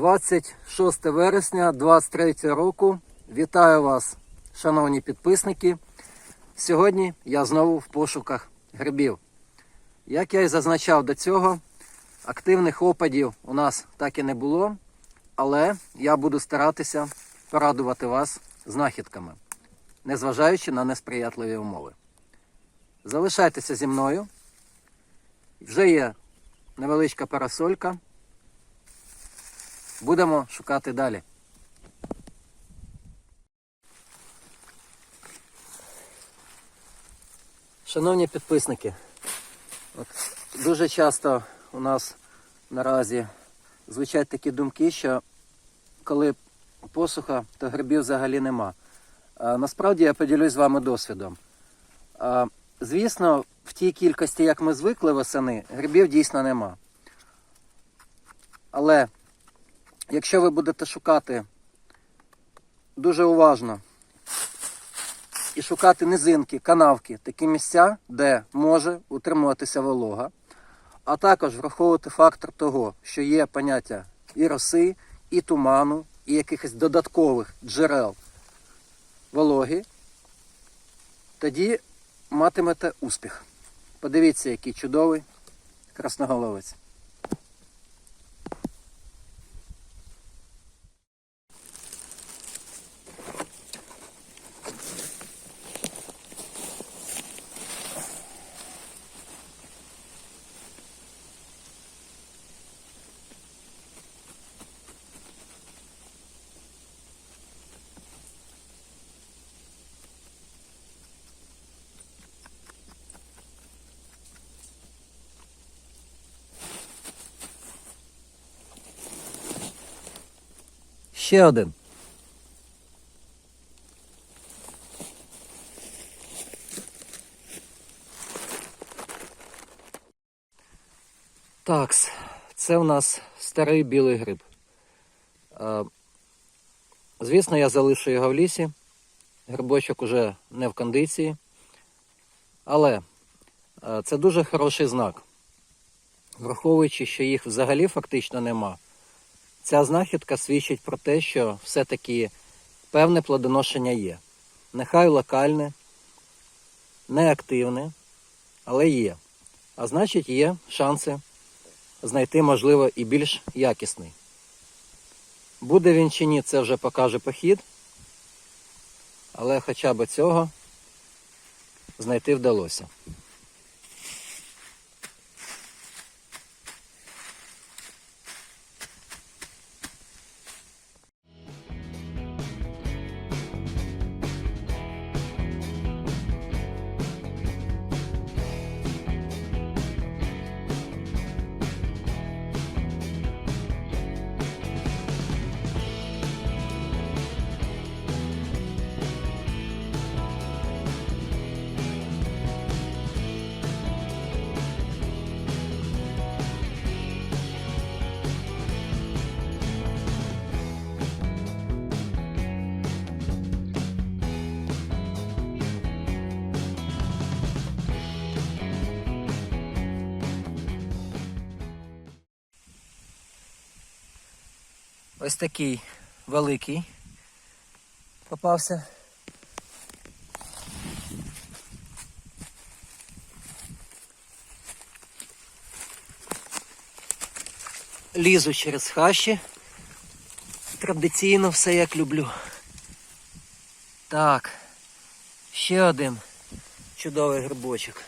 26 вересня 23 року. Вітаю вас, шановні підписники. Сьогодні я знову в пошуках грибів. Як я і зазначав до цього, активних опадів у нас так і не було, але я буду старатися порадувати вас знахідками, незважаючи на несприятливі умови. Залишайтеся зі мною. Вже є невеличка парасолька. Будемо шукати далі. Шановні підписники, от дуже часто у нас наразі звучать такі думки, що коли посуха, то грибів взагалі нема. А, насправді я поділюсь з вами досвідом. А, звісно, в тій кількості, як ми звикли восени, грибів дійсно нема. Але якщо ви будете шукати дуже уважно і шукати низинки, канавки, такі місця, де може утримуватися волога, а також враховувати фактор того, що є поняття і роси, і туману, і якихось додаткових джерел вологи, тоді матимете успіх. Подивіться, який чудовий красноголовець. Ще один. Так, це у нас старий білий гриб. Звісно, я залишу його в лісі. Грибочок уже не в кондиції. Але це дуже хороший знак. Враховуючи, що їх взагалі фактично нема. Ця знахідка свідчить про те, що все-таки певне плодоношення є. Нехай локальне, неактивне, але є. А значить, є шанси знайти, можливо, і більш якісний. Буде він чи ні, це вже покаже похід. Але хоча б цього знайти вдалося. Ось такий великий попався. Лізу через хащі. Традиційно все як люблю. Так, ще один чудовий грибочок.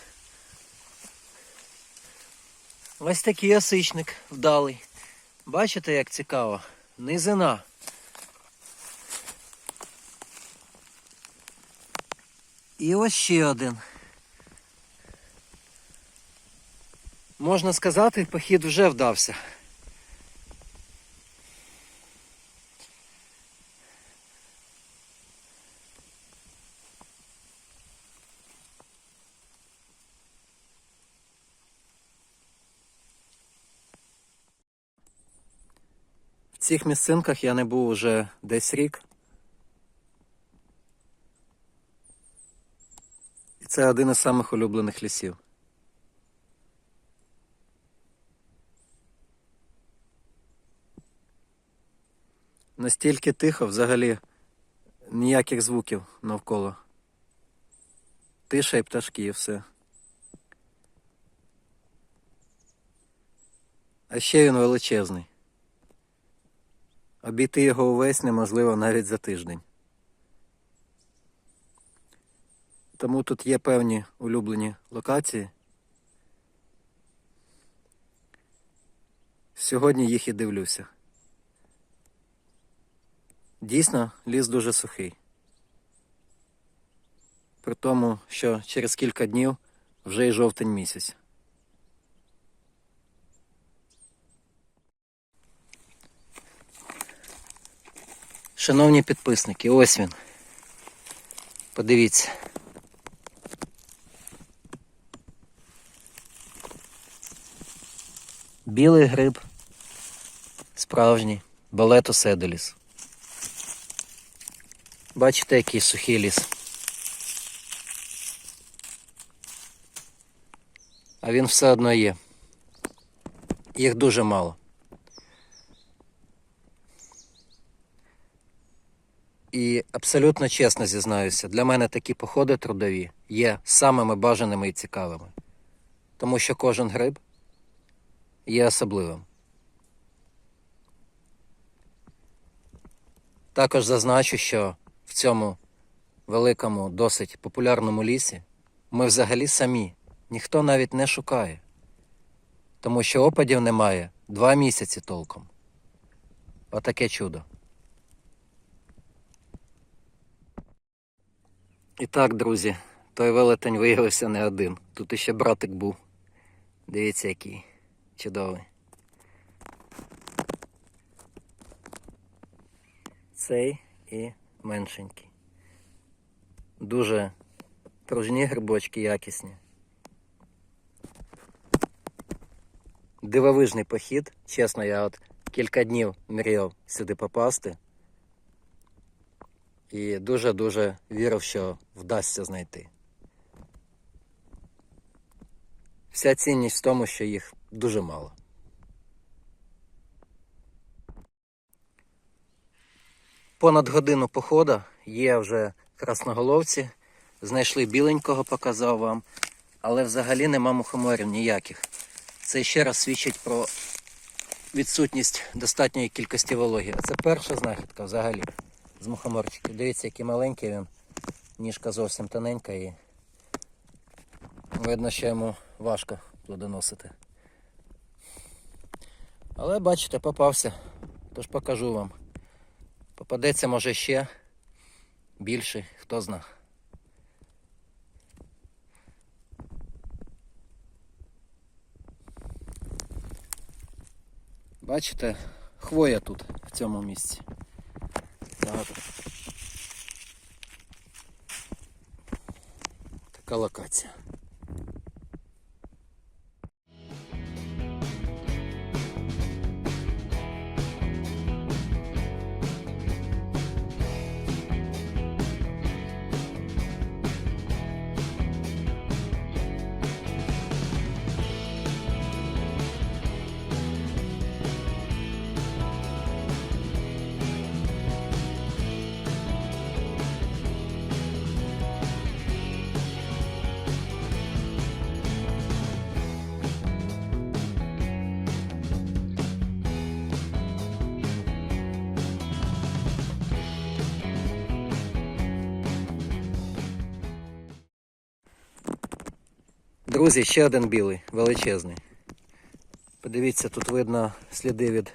Ось такий осичник вдалий. Бачите, як цікаво? Низина. І ось ще один. Можна сказати, похід вже вдався. Цих місцинках я не був уже десь рік. І це один із самих улюблених лісів. Настільки тихо, взагалі ніяких звуків навколо. Тиша і пташки, і все. А ще він величезний. Обійти його увесь неможливо навіть за тиждень. Тому тут є певні улюблені локації. Сьогодні їх і дивлюся. Дійсно, ліс дуже сухий. При тому, що через кілька днів вже й жовтень місяць. Шановні підписники, ось він. Подивіться. Білий гриб. Справжній. Балету седеліс. Бачите, який сухий ліс. А він все одно є. Їх дуже мало. І абсолютно чесно зізнаюся, для мене такі походи трудові є самими бажаними і цікавими. Тому що кожен гриб є особливим. Також зазначу, що в цьому великому, досить популярному лісі ми взагалі самі, ніхто навіть не шукає, тому що опадів немає два місяці толком. Отаке чудо. І так, друзі, той велетень виявився не один. Тут іще братик був. Дивіться, який чудовий. Цей і меншенький. Дуже пружні грибочки якісні. Дивовижний похід. Чесно, я от кілька днів мріяв сюди попасти. І дуже-дуже вірив, що вдасться знайти. Вся цінність в тому, що їх дуже мало. Понад годину походу є вже красноголовці. Знайшли біленького, показав вам, але взагалі нема мухоморів ніяких. Це ще раз свідчить про відсутність достатньої кількості вологі. Це перша знахідка взагалі з мухоморчиків. Дивіться, який маленький він. Ніжка зовсім тоненька і видно, що йому важко плодоносити. Але бачите, попався. Тож покажу вам. Попадеться може ще більший, хто зна. Бачите, хвоя тут, в цьому місці. Багато. Така локація. Друзі, ще один білий, величезний. Подивіться, тут видно сліди від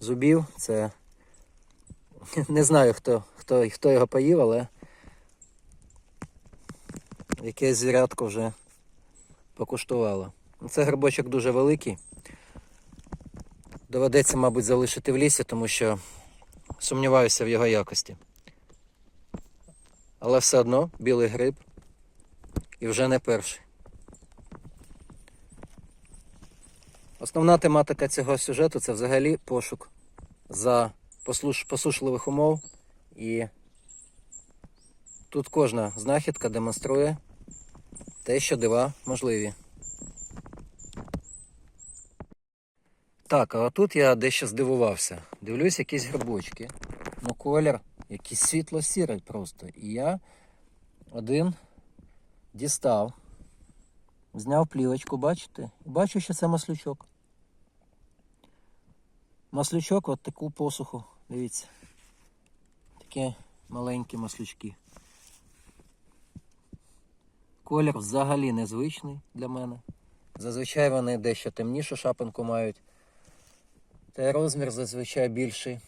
зубів. Це не знаю, хто, хто, хто його поїв, але якесь звірятко вже покуштувало. Це грибочок дуже великий. Доведеться, мабуть, залишити в лісі, тому що сумніваюся в його якості. Але все одно білий гриб і вже не перший. Основна тематика цього сюжету це взагалі пошук за посушливих умов. І тут кожна знахідка демонструє те, що дива можливі. Так, а тут я дещо здивувався. Дивлюсь, якісь грибочки. Ну, колір, якийсь світло-сірий просто. І я один дістав, зняв плівочку, бачите? Бачу, що це маслючок. Маслючок, от таку посуху, дивіться. Такі маленькі маслючки. Колір взагалі незвичний для мене. Зазвичай вони дещо темнішу шапинку мають. Та розмір зазвичай більший.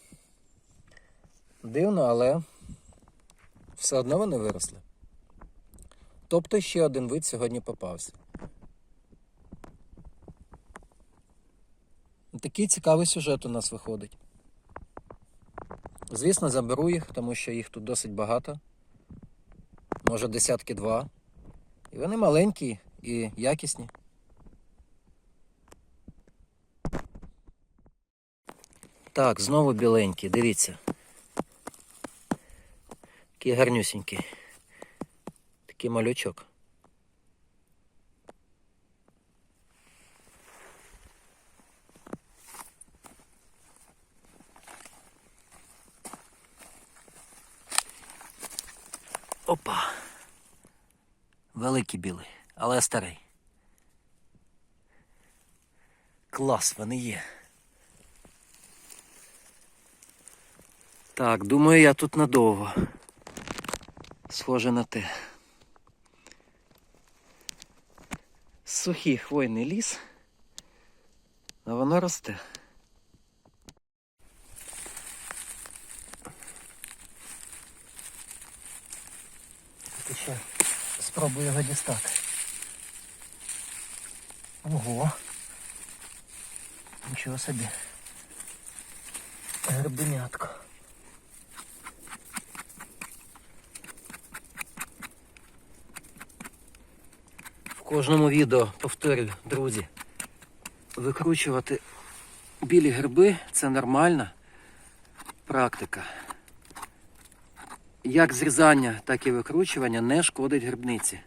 Дивно, але все одно вони виросли. Тобто ще один вид сьогодні попався. Такий цікавий сюжет у нас виходить. Звісно, заберу їх, тому що їх тут досить багато. Може десятки два. І вони маленькі і якісні. Так, знову біленький, дивіться. Такий гарнюсінький. Такий малючок. Опа. Великий білий, але старий. Клас, вони є. Так, думаю, я тут надовго. Схоже на те. Сухий хвойний ліс, а воно росте. Тут ще спробую його дістати. Ого. Нічого собі. Грибенятко. В кожному відео повторюю, друзі, викручувати білі гриби це нормальна практика. Як зрізання, так і викручування не шкодить грибниці.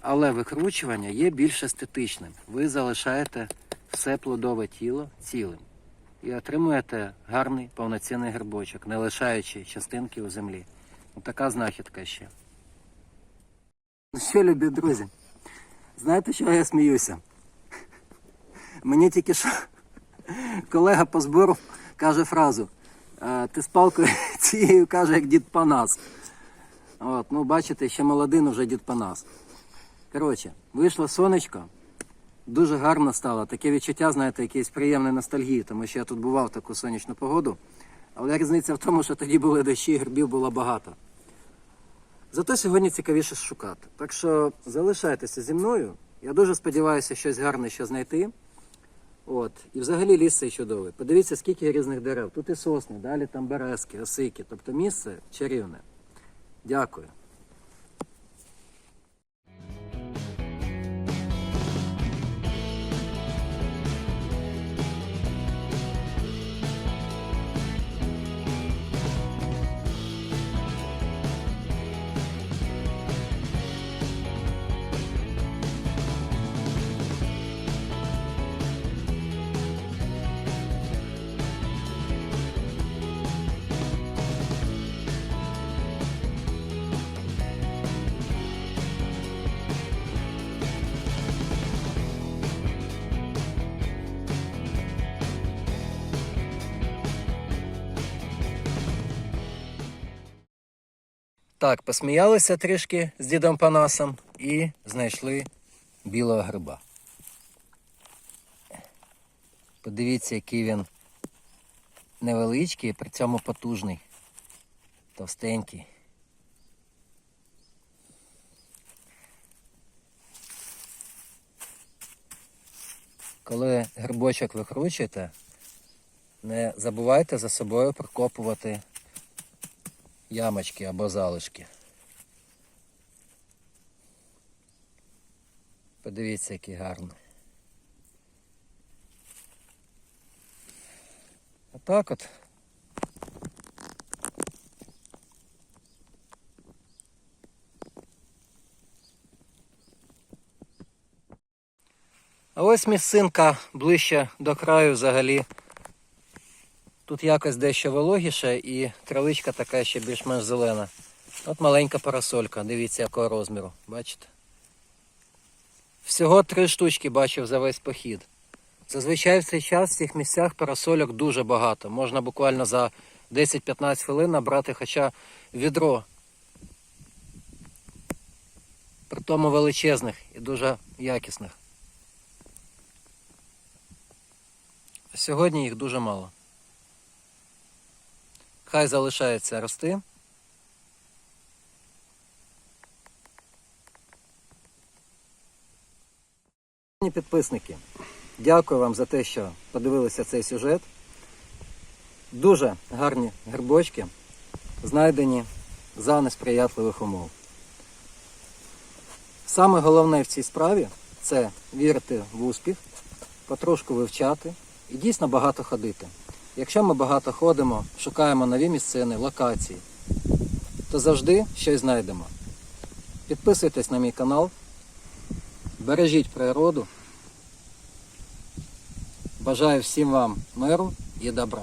Але викручування є більш естетичним. Ви залишаєте все плодове тіло цілим і отримуєте гарний повноцінний грибочок, не лишаючи частинки у землі. Така знахідка ще. Ну що, любі друзі, знаєте, що я сміюся? Мені тільки що колега по збору каже фразу. «Е, Ти з палкою цією каже, як дід Панас. От, ну бачите, ще молодий, но вже дід Панас. Коротше, вийшло сонечко, дуже гарно стало. Таке відчуття, знаєте, якоїсь приємної ностальгії, тому що я тут бував в таку сонячну погоду. Але різниця в тому, що тоді були дощі, грибів було багато. Зато сьогодні цікавіше шукати. Так що залишайтеся зі мною. Я дуже сподіваюся щось гарне ще знайти. От. І взагалі ліс цей чудовий. Подивіться, скільки різних дерев. Тут і сосни, далі там березки, осики. Тобто місце чарівне. Дякую. Так, посміялися трішки з дідом Панасом і знайшли білого гриба. Подивіться, який він невеличкий, при цьому потужний, товстенький. Коли грибочок викручуєте, не забувайте за собою прокопувати ямочки або залишки. Подивіться, який гарний. Отак от. А ось місцинка ближче до краю взагалі. Тут якось дещо вологіше і травичка така ще більш-менш зелена. От маленька парасолька, дивіться якого розміру, бачите? Всього три штучки бачив за весь похід. Зазвичай в цей час в цих місцях парасольок дуже багато. Можна буквально за 10-15 хвилин набрати хоча відро. При тому величезних і дуже якісних. Сьогодні їх дуже мало. Хай залишається рости. Підписники, дякую вам за те, що подивилися цей сюжет. Дуже гарні грибочки, знайдені за несприятливих умов. Саме головне в цій справі це вірити в успіх, потрошку вивчати і дійсно багато ходити. Якщо ми багато ходимо, шукаємо нові місцини, локації, то завжди щось знайдемо. Підписуйтесь на мій канал, бережіть природу. Бажаю всім вам миру і добра.